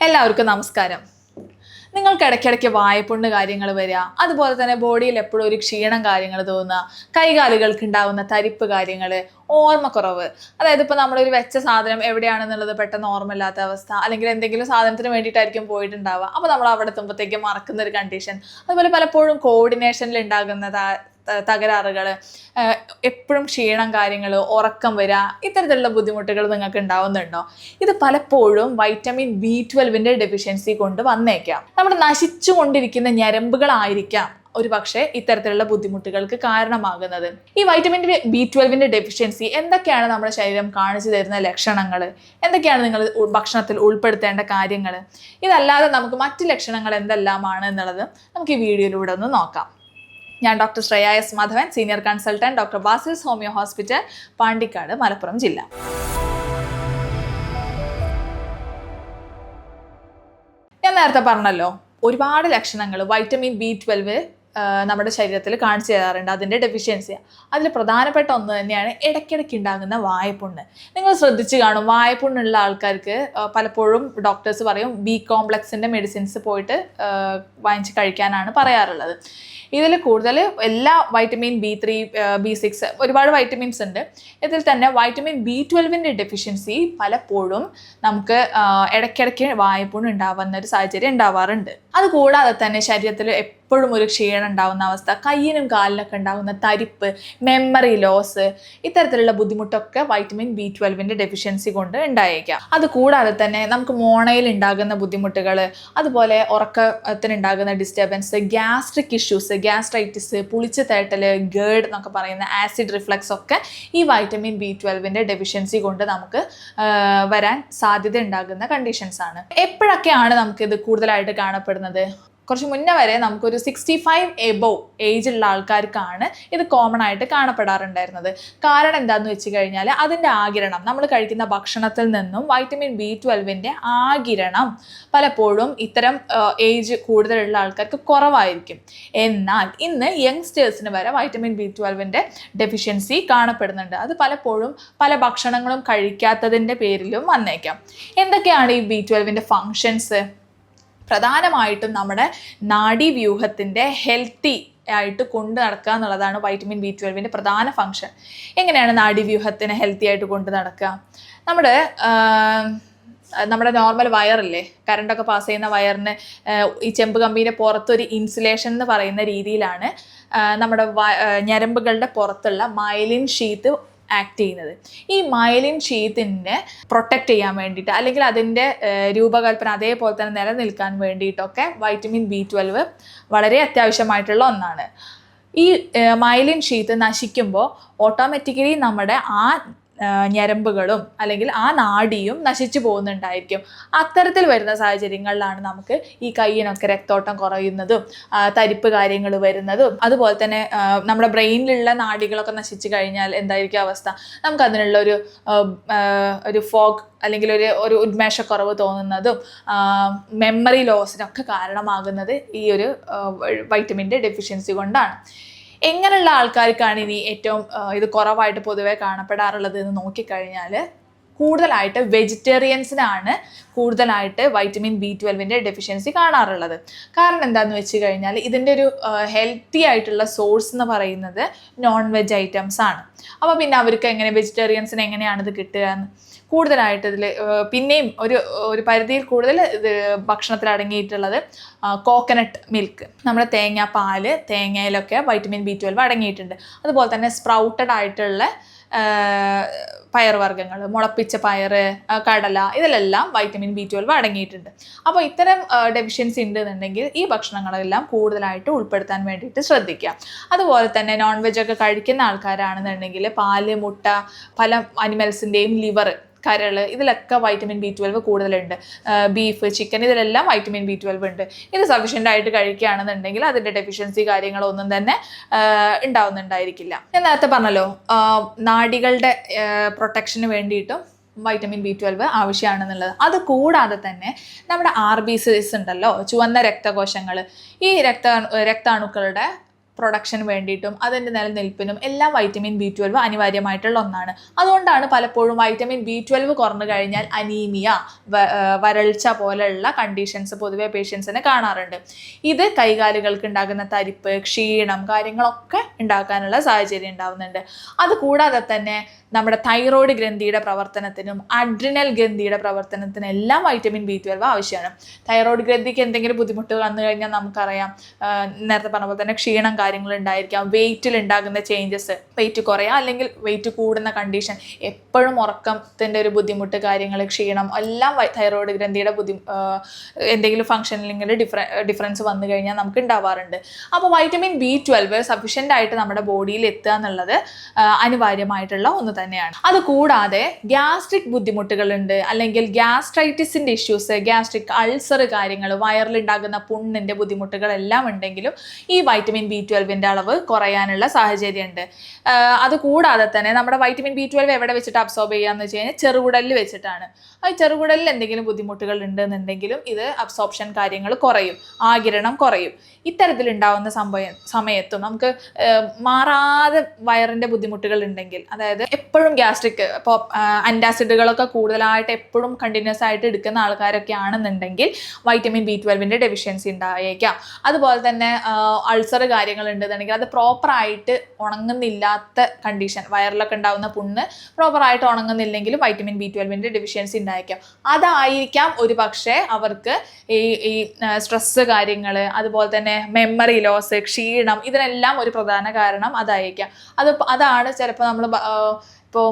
എല്ലാവർക്കും നമസ്കാരം. നിങ്ങൾക്ക് ഇടയ്ക്കിടയ്ക്ക് വായ്പുണ്ണ് കാര്യങ്ങൾ വരിക. അതുപോലെ തന്നെ ബോഡിയിൽ എപ്പോഴും ഒരു ക്ഷീണം കാര്യങ്ങൾ തോന്നുക. കൈകാലുകൾക്ക് ഉണ്ടാവുന്ന തരിപ്പ് കാര്യങ്ങൾ ഓർമ്മക്കുറവ്. അതായത് ഇപ്പോൾ നമ്മളൊരു വെച്ച സാധനം എവിടെയാണെന്നുള്ളത് പെട്ടെന്ന് ഓർമ്മയില്ലാത്ത അവസ്ഥ. അല്ലെങ്കിൽ എന്തെങ്കിലും സാധനത്തിന് വേണ്ടിയിട്ടായിരിക്കും പോയിട്ടുണ്ടാവുക. അപ്പോൾ നമ്മൾ അവിടെ എത്തുമ്പോഴത്തേക്കും മറക്കുന്ന ഒരു കണ്ടീഷൻ അതുപോലെ പലപ്പോഴും കോർഡിനേഷനിൽ ഉണ്ടാകുന്ന ത- ത- തകരാറുകൾ എപ്പോഴും ക്ഷീണം കാര്യങ്ങൾ ഉറക്കം വരിക ഇത്തരത്തിലുള്ള ബുദ്ധിമുട്ടുകൾ നിങ്ങൾക്ക് ഉണ്ടാവുന്നുണ്ടോ? ഇത് പലപ്പോഴും വൈറ്റമിൻ ബി ട്വൽവിന്റെ ഡെഫിഷ്യൻസി കൊണ്ട് വന്നേക്കാം. നമ്മുടെ നശിച്ചുകൊണ്ടിരിക്കുന്ന ഞരമ്പുകളായിരിക്കാം ഒരു പക്ഷേ ഇത്തരത്തിലുള്ള ബുദ്ധിമുട്ടുകൾക്ക് കാരണമാകുന്നത്. ഈ വൈറ്റമിൻ ബി ട്വൽവിന്റെ ഡെഫിഷ്യൻസി എന്തൊക്കെയാണ് നമ്മുടെ ശരീരം കാണിച്ചു തരുന്ന ലക്ഷണങ്ങൾ എന്തൊക്കെയാണ് നിങ്ങൾ ഭക്ഷണത്തിൽ ഉൾപ്പെടുത്തേണ്ട കാര്യങ്ങൾ ഇതല്ലാതെ നമുക്ക് മറ്റ് ലക്ഷണങ്ങൾ എന്തെല്ലാമാണ് എന്നുള്ളത് നമുക്ക് ഈ വീഡിയോയിലൂടെ ഒന്ന് നോക്കാം. ഞാൻ doctor Shreya S Madhavan senior consultant doctor Basil's homeo hospital Pandikkad Malappuram ജില്ല. ഞാൻ നേരത്തെ പറഞ്ഞല്ലോ ഒരുപാട് ലക്ഷണങ്ങൾ വൈറ്റമിൻ ബി ട്വൽവ് നമ്മുടെ ശരീരത്തിൽ കാണിച്ചു തരാറുണ്ട് അതിന്റെ ഡെഫിഷ്യൻസി അതിൽ പ്രധാനപ്പെട്ട ഒന്ന് തന്നെയാണ് ഇടയ്ക്കിടയ്ക്ക് ഉണ്ടാകുന്ന വായ്പുണ്ണ്. നിങ്ങൾ ശ്രദ്ധിച്ച് കാണും വായ്പുണ്ണുള്ള ആൾക്കാർക്ക് പലപ്പോഴും ഡോക്ടേഴ്സ് പറയും ബി കോംപ്ലക്സിന്റെ മെഡിസിൻസ് പോയിട്ട് വാങ്ങിച്ച് കഴിക്കാനാണ് പറയാറുള്ളത്. ഇതിൽ കൂടുതൽ എല്ലാ vitamin B three B six ഒരുപാട് വൈറ്റമിൻസ് ഉണ്ട്. ഇതിൽ തന്നെ വൈറ്റമിൻ ബി ട്വൽവിന്റെ ഡെഫിഷ്യൻസി പലപ്പോഴും നമുക്ക് ഇടയ്ക്കിടയ്ക്ക് വായ്പുണ്ണ് ഉണ്ടാവുന്ന ഒരു സാഹചര്യം ഉണ്ടാവാറുണ്ട്. അതുകൂടാതെ തന്നെ ശരീരത്തിൽ എപ്പോഴും ഒരു ക്ഷീണം ഉണ്ടാകുന്ന അവസ്ഥ കയ്യിനും കാലിനൊക്കെ ഉണ്ടാകുന്ന തരിപ്പ് മെമ്മറി ലോസ് ഇത്തരത്തിലുള്ള ബുദ്ധിമുട്ടൊക്കെ വൈറ്റമിൻ ബി ട്വൽവിന്റെ ഡെഫിഷ്യൻസി കൊണ്ട് ഉണ്ടായേക്കാം. അതുകൂടാതെ തന്നെ നമുക്ക് മോണയിൽ ഉണ്ടാകുന്ന ബുദ്ധിമുട്ടുകൾ അതുപോലെ ഉറക്കത്തിനുണ്ടാകുന്ന ഡിസ്റ്റർബൻസ് ഗ്യാസ്ട്രിക് ഇഷ്യൂസ് ഗ്യാസ്ട്രൈറ്റിസ് പുളിച്ച തേട്ടൽ ഗേഡ് എന്നൊക്കെ പറയുന്ന ആസിഡ് റിഫ്ലക്സ് ഒക്കെ ഈ വൈറ്റമിൻ ബി ട്വൽവിന്റെ ഡെഫിഷ്യൻസി കൊണ്ട് നമുക്ക് വരാൻ സാധ്യത ഉണ്ടാകുന്ന കണ്ടീഷൻസ് ആണ്. എപ്പോഴൊക്കെയാണ് നമുക്കിത് കൂടുതലായിട്ട് കാണപ്പെടുന്നത്? കുറച്ച് മുന്നേ വരെ നമുക്കൊരു സിക്സ്റ്റി ഫൈവ് എബോവ് ഏജ് ഉള്ള ആൾക്കാർക്കാണ് ഇത് കോമൺ ആയിട്ട് കാണപ്പെടാറുണ്ടായിരുന്നത്. കാരണം എന്താണെന്ന് വെച്ച് കഴിഞ്ഞാൽ അതിന്റെ ആകിരണം നമ്മൾ കഴിക്കുന്ന ഭക്ഷണത്തിൽ നിന്നും വൈറ്റമിൻ ബി ട്വൽവിന്റെ ആകിരണം പലപ്പോഴും ഇത്തരം ഏജ് കൂടുതലുള്ള ആൾക്കാർക്ക് കുറവായിരിക്കും. എന്നാൽ ഇന്ന് യങ്സ്റ്റേഴ്സിന് വരെ വൈറ്റമിൻ ബി ട്വൽവിന്റെ ഡെഫിഷ്യൻസി കാണപ്പെടുന്നുണ്ട്. അത് പലപ്പോഴും പല ഭക്ഷണങ്ങളും കഴിക്കാത്തതിന്റെ പേരിലും വന്നേക്കാം. എന്തൊക്കെയാണ് ഈ ബി ട്വൽവിന്റെ ഫങ്ഷൻസ് പ്രധാനമായിട്ടും നമ്മുടെ നാഡീവ്യൂഹത്തിന്റെ ഹെൽത്തി ആയിട്ട് കൊണ്ടു നടക്കുക എന്നുള്ളതാണ് വൈറ്റമിൻ ബി ട്വൽവിന്റെ പ്രധാന ഫങ്ഷൻ എങ്ങനെയാണ് നാഡീവ്യൂഹത്തിന് ഹെൽത്തി ആയിട്ട് കൊണ്ടു നടക്കുക? നമ്മുടെ നമ്മുടെ നോർമൽ വയറില്ലേ? കറണ്ടൊക്കെ പാസ് ചെയ്യുന്ന വയറിന് ഈ ചെമ്പ് കമ്പീന്റെ പുറത്തൊരു ഇൻസുലേഷൻ എന്ന് പറയുന്ന രീതിയിലാണ് നമ്മുടെ ഞരമ്പുകളുടെ പുറത്തുള്ള മൈലിൻ ഷീത്ത് ആക്ട് ചെയ്യുന്നത്. ഈ മൈലിൻ ഷീത്തിനെ പ്രൊട്ടക്റ്റ് ചെയ്യാൻ വേണ്ടിയിട്ട് അല്ലെങ്കിൽ അതിന്റെ രൂപകൽപ്പന അതേപോലെ തന്നെ നിലനിൽക്കാൻ വേണ്ടിയിട്ടൊക്കെ വൈറ്റമിൻ ബി ട്വൽവ് വളരെ അത്യാവശ്യമായിട്ടുള്ള ഒന്നാണ്. ഈ മൈലിൻ ഷീത്ത് നശിക്കുമ്പോൾ ഓട്ടോമാറ്റിക്കലി നമ്മുടെ ആ ഞരമ്പുകളും അല്ലെങ്കിൽ ആ നാടിയും നശിച്ചു പോകുന്നുണ്ടായിരിക്കും. അത്തരത്തിൽ വരുന്ന സാഹചര്യങ്ങളിലാണ് നമുക്ക് ഈ കയ്യിനൊക്കെ രക്തോട്ടം കുറയുന്നതും തരിപ്പ് കാര്യങ്ങൾ വരുന്നതും അതുപോലെ തന്നെ നമ്മുടെ ബ്രെയിനിലുള്ള നാടികളൊക്കെ നശിച്ചു കഴിഞ്ഞാൽ എന്തായിരിക്കും അവസ്ഥ? നമുക്ക് അതിനുള്ള ഒരു ഒരു ഫോഗ് അല്ലെങ്കിൽ ഒരു ഒരു ഉന്മേഷക്കുറവ് തോന്നുന്നതും മെമ്മറി ലോസിനൊക്കെ കാരണമാകുന്നത് ഈ ഒരു വൈറ്റമിന്റെ ഡെഫിഷ്യൻസി കൊണ്ടാണ്. എങ്ങനെയുള്ള ആൾക്കാർക്കാണ് ഇനി ഏറ്റവും ഇത് കുറവായിട്ട് പൊതുവെ കാണപ്പെടാറുള്ളത് എന്ന് നോക്കിക്കഴിഞ്ഞാൽ കൂടുതലായിട്ട് വെജിറ്റേറിയൻസിനാണ് കൂടുതലായിട്ട് വൈറ്റമിൻ ബി ട്വൽവിന്റെ ഡെഫിഷ്യൻസി കാണാറുള്ളത്. കാരണം എന്താണെന്ന് വെച്ച് കഴിഞ്ഞാൽ ഇതിന്റെ ഒരു ഹെൽത്തി ആയിട്ടുള്ള സോഴ്സ് എന്ന് പറയുന്നത് നോൺ വെജ് ഐറ്റംസ് ആണ് അപ്പോൾ പിന്നെ അവർക്ക് എങ്ങനെ വെജിറ്റേറിയൻസിന് എങ്ങനെയാണിത് കിട്ടുക എന്ന് കൂടുതലായിട്ട് ഇതിൽ പിന്നെയും ഒരു ഒരു പരിധിയിൽ കൂടുതൽ ഇത് ഭക്ഷണത്തിൽ അടങ്ങിയിട്ടുള്ളത് കോക്കനട്ട് മിൽക്ക് നമ്മുടെ തേങ്ങ പാൽ തേങ്ങയിലൊക്കെ വൈറ്റമിൻ ബി ട്വൽവ് അടങ്ങിയിട്ടുണ്ട്. അതുപോലെ തന്നെ സ്പ്രൗട്ടഡ് ആയിട്ടുള്ള പയർവർഗങ്ങൾ മുളപ്പിച്ച പയർ കടല ഇതിലെല്ലാം വൈറ്റമിൻ ബി ട്വൽവ് അടങ്ങിയിട്ടുണ്ട്. അപ്പോൾ ഇത്തരം ഡെഫിഷ്യൻസി ഉണ്ടെന്നുണ്ടെങ്കിൽ ഈ ഭക്ഷണങ്ങളെല്ലാം കൂടുതലായിട്ട് ഉൾപ്പെടുത്താൻ വേണ്ടിയിട്ട് ശ്രദ്ധിക്കുക. അതുപോലെ തന്നെ നോൺ വെജ് ഒക്കെ കഴിക്കുന്ന ആൾക്കാരാണെന്നുണ്ടെങ്കിൽ പാൽ മുട്ട പല അനിമൽസിന്റെയും ലിവർ കരൾ ഇതിലൊക്കെ വൈറ്റമിൻ ബി ട്വൽവ് കൂടുതലുണ്ട്. ബീഫ് ചിക്കൻ ഇതിലെല്ലാം വൈറ്റമിൻ ബി ട്വൽവ് ഉണ്ട്. ഇത് സഫീഷ്യന്റ് ആയിട്ട് കഴിക്കുകയാണെന്നുണ്ടെങ്കിൽ അതിന്റെ ഡെഫിഷ്യൻസി കാര്യങ്ങളൊന്നും തന്നെ ഉണ്ടാവുന്നുണ്ടായിരിക്കില്ല. ഞാൻ നേരത്തെ പറഞ്ഞല്ലോ നാടികളുടെ പ്രൊട്ടക്ഷന് വേണ്ടിയിട്ടും വൈറ്റമിൻ ബി ട്വൽവ് ആവശ്യമാണെന്നുള്ളത്. അത് കൂടാതെ തന്നെ നമ്മുടെ ആർ ബി സിസ് ഉണ്ടല്ലോ ചുവന്ന രക്തകോശങ്ങൾ ഈ രക്ത രക്താണുക്കളുടെ പ്രൊഡക്ഷന് വേണ്ടിയിട്ടും അതിന്റെ നിലനിൽപ്പിനും എല്ലാം വൈറ്റമിൻ ബി ട്വൽവ് അനിവാര്യമായിട്ടുള്ള ഒന്നാണ്. അതുകൊണ്ടാണ് പലപ്പോഴും വൈറ്റമിൻ ബി ട്വൽവ് കുറഞ്ഞു കഴിഞ്ഞാൽ അനീമിയ വരൾച്ച പോലെയുള്ള കണ്ടീഷൻസ് പൊതുവെ പേഷ്യൻസിന് കാണാറുണ്ട്. ഇത് കൈകാലുകൾക്ക് ഉണ്ടാകുന്ന തരിപ്പ് ക്ഷീണം കാര്യങ്ങളൊക്കെ ഉണ്ടാക്കാനുള്ള സാഹചര്യം ഉണ്ടാവുന്നുണ്ട്. അതുകൂടാതെ തന്നെ നമ്മുടെ തൈറോയ്ഡ് ഗ്രന്ഥിയുടെ പ്രവർത്തനത്തിനും അഡ്രിനൽ ഗ്രന്ഥിയുടെ പ്രവർത്തനത്തിനും എല്ലാം വൈറ്റമിൻ ബി ട്വൽവ് ആവശ്യമാണ്. തൈറോയ്ഡ് ഗ്രന്ഥിക്ക് എന്തെങ്കിലും ബുദ്ധിമുട്ട് വന്നു കഴിഞ്ഞാൽ നമുക്കറിയാം നേരത്തെ പറഞ്ഞ പോലെ തന്നെ ക്ഷീണം കാര്യങ്ങൾ ഉണ്ടായിരിക്കാം വെയിറ്റിൽ ഉണ്ടാകുന്ന ചേഞ്ചസ് വെയിറ്റ് കുറയുക അല്ലെങ്കിൽ വെയിറ്റ് കൂടുന്ന കണ്ടീഷൻ എപ്പോഴും ഉറക്കത്തിന്റെ ഒരു ബുദ്ധിമുട്ട് കാര്യങ്ങൾ ക്ഷീണം എല്ലാം തൈറോയിഡ് ഗ്രന്ഥിയുടെ ബുദ്ധി എന്തെങ്കിലും ഫംഗ്ഷനിലെങ്കിൽ ഡിഫറ ഡിഫറൻസ് വന്നു കഴിഞ്ഞാൽ നമുക്ക് ഉണ്ടാവാറുണ്ട്. അപ്പോൾ വൈറ്റമിൻ ബി ട്വൽവ് സഫിഷ്യന്റ് ആയിട്ട് നമ്മുടെ ബോഡിയിൽ എത്തുക എന്നുള്ളത് അനിവാര്യമായിട്ടുള്ള ഒന്ന് തന്നെയാണ്. അത് കൂടാതെ ഗ്യാസ്ട്രിക് ബുദ്ധിമുട്ടുകളുണ്ട് അല്ലെങ്കിൽ ഗ്യാസ്ട്രൈറ്റിസിന്റെ ഇഷ്യൂസ് ഗ്യാസ്ട്രിക് അൾസർ കാര്യങ്ങൾ വയറിലുണ്ടാകുന്ന പുണ്ണിന്റെ ബുദ്ധിമുട്ടുകളെല്ലാം ഉണ്ടെങ്കിലും ഈ വൈറ്റമിൻ ബി ട്വൽവിന്റെ അളവ് കുറയാനുള്ള സാഹചര്യമുണ്ട്. അത് കൂടാതെ തന്നെ നമ്മുടെ വൈറ്റമിൻ ബി ട്വൽവ് എവിടെ വെച്ചിട്ട് അബ്സോർബ് ചെയ്യാന്ന് വെച്ച് കഴിഞ്ഞാൽ ചെറുകുടലിൽ വെച്ചിട്ടാണ്. ആ ചെറുകുടലിൽ എന്തെങ്കിലും ബുദ്ധിമുട്ടുകൾ ഉണ്ടെന്നുണ്ടെങ്കിലും ഇത് അബ്സോർപ്ഷൻ കാര്യങ്ങൾ കുറയും ആകിരണം കുറയും. ഇത്തരത്തിലുണ്ടാവുന്ന സംഭവം സമയത്തും നമുക്ക് മാറാതെ വയറിന്റെ ബുദ്ധിമുട്ടുകൾ ഉണ്ടെങ്കിൽ അതായത് എപ്പോഴും ഗ്യാസ്ട്രിക് ഇപ്പോൾ അന്റാസിഡുകളൊക്കെ കൂടുതലായിട്ട് എപ്പോഴും കണ്ടിന്യൂസ് ആയിട്ട് എടുക്കുന്ന ആൾക്കാരൊക്കെ ആണെന്നുണ്ടെങ്കിൽ വൈറ്റമിൻ ബി ട്വൽവിന്റെ ഡെഫിഷ്യൻസി ഉണ്ടായേക്കാം. അതുപോലെ തന്നെ അൾസർ കാര്യങ്ങൾ ഉണ്ടെന്നുണ്ടെങ്കിൽ അത് പ്രോപ്പറായിട്ട് ഉണങ്ങുന്നില്ലാത്ത കണ്ടീഷൻ. വയറിലൊക്കെ ഉണ്ടാകുന്ന പുണ്ണ് പ്രോപ്പറായിട്ട് ഉണങ്ങുന്നില്ലെങ്കിലും വൈറ്റമിൻ ബി ട്വൽവിന്റെ ഡെഫിഷ്യൻസി ഉണ്ടായിരിക്കാം. അതായിരിക്കാം ഒരു പക്ഷേ അവർക്ക് ഈ ഈ സ്ട്രെസ്സ് കാര്യങ്ങൾ അതുപോലെ തന്നെ മെമ്മറി ലോസ് ക്ഷീണം ഇതിനെല്ലാം ഒരു പ്രധാന കാരണം അതായിരിക്കാം. അത് അതാണ് ചിലപ്പോൾ നമ്മൾ ഇപ്പോൾ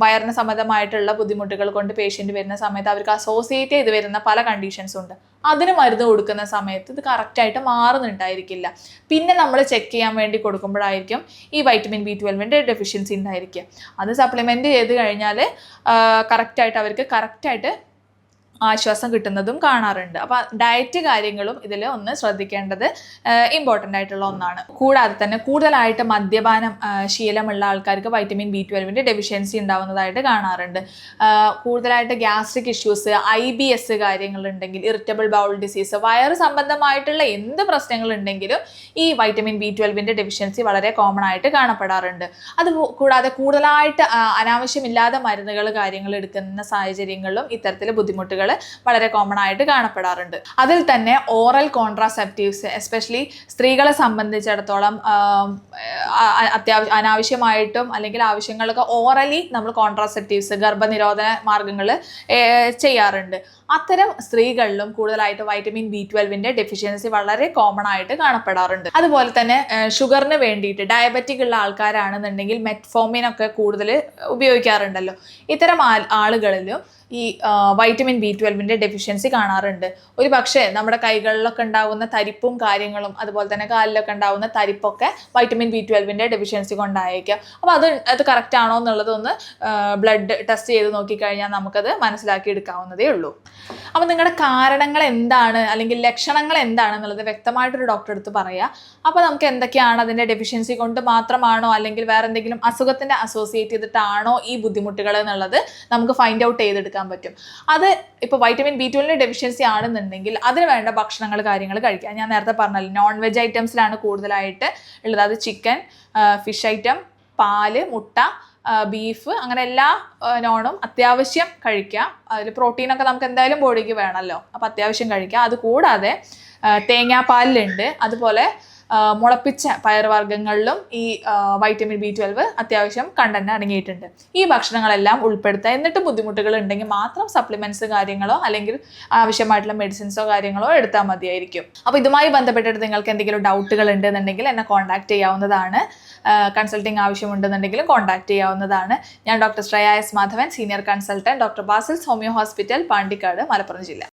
വയറിന് സംബന്ധമായിട്ടുള്ള ബുദ്ധിമുട്ടുകൾ കൊണ്ട് പേഷ്യന്റ് വരുന്ന സമയത്ത് അവർക്ക് അസോസിയേറ്റ് ചെയ്ത് വരുന്ന പല കണ്ടീഷൻസ് ഉണ്ട്. അതിന് മരുന്ന് കൊടുക്കുന്ന സമയത്ത് ഇത് കറക്റ്റായിട്ട് മാറുന്നുണ്ടായിരിക്കില്ല. പിന്നെ നമ്മൾ ചെക്ക് ചെയ്യാൻ വേണ്ടി കൊടുക്കുമ്പോഴായിരിക്കും ഈ വൈറ്റമിൻ ബി ട്വൽവിന്റെ ഡെഫിഷ്യൻസി ഉണ്ടായിരിക്കുക. അത് സപ്ലിമെന്റ് ചെയ്ത് കഴിഞ്ഞാൽ കറക്റ്റായിട്ട് അവർക്ക് കറക്റ്റായിട്ട് ആശ്വാസം കിട്ടുന്നതും കാണാറുണ്ട്. അപ്പോൾ ഡയറ്റ് കാര്യങ്ങളും ഇതിൽ ഒന്ന് ശ്രദ്ധിക്കേണ്ടത് ഇമ്പോർട്ടന്റ് ആയിട്ടുള്ള ഒന്നാണ്. കൂടാതെ തന്നെ കൂടുതലായിട്ട് മദ്യപാനം ശീലമുള്ള ആൾക്കാർക്ക് വൈറ്റമിൻ ബി ട്വൽവിന്റെ ഡെഫിഷ്യൻസി ഉണ്ടാവുന്നതായിട്ട് കാണാറുണ്ട്. കൂടുതലായിട്ട് gastric issues I B S കാര്യങ്ങളുണ്ടെങ്കിൽ irritable bowel disease വയറ് സംബന്ധമായിട്ടുള്ള എന്ത് പ്രശ്നങ്ങൾ ഉണ്ടെങ്കിലും ഈ വൈറ്റമിൻ ബി ട്വൽവിന്റെ ഡെഫിഷ്യൻസി വളരെ കോമൺ ആയിട്ട് കാണപ്പെടാറുണ്ട്. അത് കൂടാതെ കൂടുതലായിട്ട് അനാവശ്യമില്ലാതെ മരുന്നുകൾ കാര്യങ്ങൾ എടുക്കുന്ന സാഹചര്യങ്ങളിലും ഇത്തരത്തിൽ ബുദ്ധിമുട്ടുകൾ വളരെ കോമൺ ആയിട്ട് കാണപ്പെടാറുണ്ട്. അതിൽ തന്നെ ഓറൽ കോൺട്രാസെപ്റ്റീവ്സ് എസ്പെഷ്യലി സ്ത്രീകളെ സംബന്ധിച്ചിടത്തോളം അത്യാവശ്യം അനാവശ്യമായിട്ടും അല്ലെങ്കിൽ ആവശ്യങ്ങളൊക്കെ ഓറലി നമ്മൾ കോൺട്രാസെപ്റ്റീവ്സ് ഗർഭനിരോധന മാർഗങ്ങൾ ചെയ്യാറുണ്ട്. അത്തരം സ്ത്രീകളിലും കൂടുതലായിട്ട് വൈറ്റമിൻ ബി ട്വൽവിന്റെ ഡെഫിഷ്യൻസി വളരെ കോമൺ ആയിട്ട് കാണപ്പെടാറുണ്ട്. അതുപോലെ തന്നെ ഷുഗറിന് വേണ്ടിയിട്ട് ഡയബറ്റിക് ഉള്ള ആൾക്കാരാണെന്നുണ്ടെങ്കിൽ മെറ്റ്ഫോമിനൊക്കെ കൂടുതൽ ഉപയോഗിക്കാറുണ്ടല്ലോ. ഇത്തരം ആളുകളിലും ഈ വൈറ്റമിൻ ബി ട്വൽവിന്റെ ഡെഫിഷ്യൻസി കാണാറുണ്ട്. ഒരു പക്ഷേ നമ്മുടെ കൈകളിലൊക്കെ ഉണ്ടാകുന്ന തരിപ്പും കാര്യങ്ങളും അതുപോലെ തന്നെ കാലിലൊക്കെ ഉണ്ടാകുന്ന തരിപ്പൊക്കെ വൈറ്റമിൻ ബി ട്വൽവിന്റെ ഡെഫിഷ്യൻസി കൊണ്ടായേക്കാം അപ്പോൾ അത് അത് കറക്റ്റ് ആണോ എന്നുള്ളതൊന്ന് ബ്ലഡ് ടെസ്റ്റ് ചെയ്ത് നോക്കിക്കഴിഞ്ഞാൽ നമുക്കത് മനസ്സിലാക്കി എടുക്കാവുന്നതേ ഉള്ളൂ. അപ്പോൾ നിങ്ങളുടെ കാരണങ്ങൾ എന്താണ്? അല്ലെങ്കിൽ ലക്ഷണങ്ങൾ എന്താണ് എന്നുള്ളത് വ്യക്തമായിട്ടൊരു ഡോക്ടറെ അടുത്ത് പറയുക അപ്പോൾ നമുക്ക് എന്തൊക്കെയാണ് അതിന്റെ ഡെഫിഷ്യൻസി കൊണ്ട് മാത്രമാണോ അല്ലെങ്കിൽ വേറെ എന്തെങ്കിലും അസുഖത്തിന്റെ അസോസിയേറ്റ് ചെയ്തിട്ടാണോ ഈ ബുദ്ധിമുട്ടുകൾ എന്നുള്ളത് നമുക്ക് ഫൈൻഡ് ഔട്ട് ചെയ്തെടുക്കാൻ പറ്റും. അത് ഇപ്പോൾ വൈറ്റമിൻ ബി ട്വൽവിന്റെ ഡെഫിഷ്യൻസി ആണെന്നുണ്ടെങ്കിൽ അതിന് വേണ്ട ഭക്ഷണങ്ങൾ കാര്യങ്ങൾ കഴിക്കുക ഞാൻ നേരത്തെ പറഞ്ഞല്ലോ നോൺ വെജ് ഐറ്റംസിലാണ് കൂടുതലായിട്ട് ഉള്ളത്. അത് ചിക്കൻ ഫിഷ് ഐറ്റം പാൽ മുട്ട ബീഫ് അങ്ങനെ എല്ലാ നോണും അത്യാവശ്യം കഴിക്കുക അതിൽ പ്രോട്ടീനൊക്കെ നമുക്ക് എന്തായാലും ബോഡിക്ക് വേണമല്ലോ. അപ്പോൾ അത്യാവശ്യം കഴിക്കുക അത് കൂടാതെ തേങ്ങാപ്പാലിലുണ്ട്. അതുപോലെ മുളപ്പിച്ച പയർവർഗങ്ങളിലും ഈ വൈറ്റമിൻ ബി ട്വൽവ് അത്യാവശ്യം കണ്ടന്റ് അടങ്ങിയിട്ടുണ്ട്. ഈ ഭക്ഷണങ്ങളെല്ലാം ഉൾപ്പെടുത്തുക എന്നിട്ട് ബുദ്ധിമുട്ടുകൾ ഉണ്ടെങ്കിൽ മാത്രം സപ്ലിമെന്റ്സ് കാര്യങ്ങളോ അല്ലെങ്കിൽ ആവശ്യമായിട്ടുള്ള മെഡിസിൻസോ കാര്യങ്ങളോ എടുത്താൽ മതിയായിരിക്കും. അപ്പോൾ ഇതുമായി ബന്ധപ്പെട്ടിട്ട് നിങ്ങൾക്ക് എന്തെങ്കിലും ഡൗട്ടുകൾ ഉണ്ടെന്നുണ്ടെങ്കിൽ എന്നെ കോൺടാക്ട് ചെയ്യാവുന്നതാണ്. കൺസൾട്ടിങ് ആവശ്യമുണ്ടെന്നുണ്ടെങ്കിലും കോൺടാക്ട് ചെയ്യാവുന്നതാണ്. ഞാൻ doctor Shreya S Madhavan senior consultant doctor Basil's homeo hospital Pandikkad Malappuram ജില്ല.